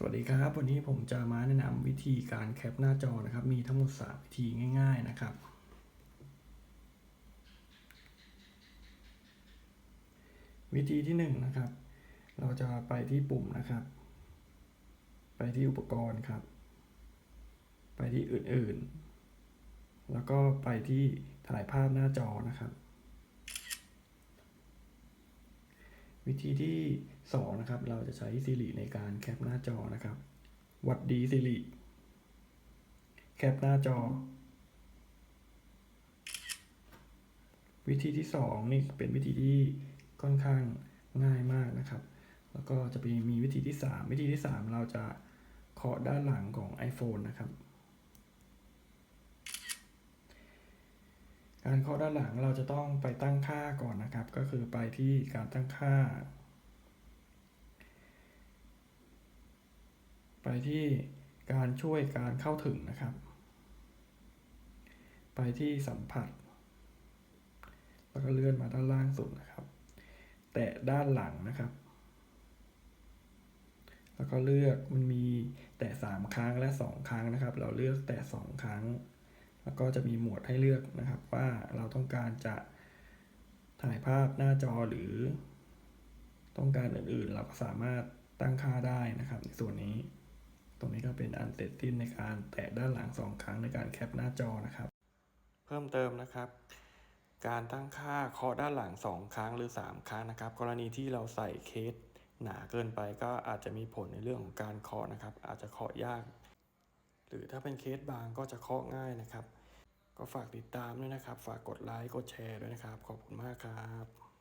สวัสดีครับวันนี้ผมจะมาแนะนำวิธีการแคปหน้าจอนะครับ มีทั้งหมด 3 วิธีง่าย ๆนะครับ วิธีที่ 1 นะครับ เราจะไปที่ปุ่มนะครับ ไปที่อุปกรณ์ครับ ไปที่อื่นๆ แล้วก็ไปที่ถ่ายภาพหน้าจอนะครับ วิธีที่ 2 นะครับ เราจะใช้ Siri ในการแคปหน้าจอนะครับหวัดดี Siri แคปหน้าจอ วิธีที่ 2 นี่เป็นวิธีที่ค่อนข้างง่ายมากนะครับ แล้วก็จะมีมีวิธีที่ 3 วิธีที่ 3 เราจะเคาะด้านหลังของ iPhone นะครับ การเคาะด้านหลังเราจะต้องไปตั้งค่าก่อนนะครับ ก็คือไปที่การตั้งค่า ไปที่การช่วยการเข้าถึงนะครับ ไปที่สัมผัส แล้วก็เลื่อนมาด้านล่างสุดนะครับ แตะด้านหลังนะครับ แล้วก็เลือกมันมีแตะสามครั้งและสองครั้งนะครับ เราเลือกแตะสองครั้ง แล้วก็จะมีหมวดให้เลือกนะครับว่าเราต้องการจะถ่ายภาพหน้าจอหรือ ต้องการอื่นๆ เราก็สามารถตั้งค่าได้นะครับ ในส่วนนี้ ตรงนี้ก็เป็นอันเสร็จสิ้นในการแตะด้านหลังสองครั้งในการแคปหน้าจอนะครับ เพิ่มเติมนะครับการตั้งค่าเคาะด้านหลัง 2 ครั้งหรือ 3 ครั้งนะครับ กรณีที่เราใส่เคสหนาเกินไปก็อาจจะมีผลในเรื่องของการเคาะนะครับ อาจจะเคาะยาก หรือถ้าเป็นเคสบางก็จะเคาะง่ายนะครับ ก็ฝากติดตามด้วยนะครับ ฝากกดไลค์ กดแชร์ด้วยนะครับ ขอบคุณมากครับ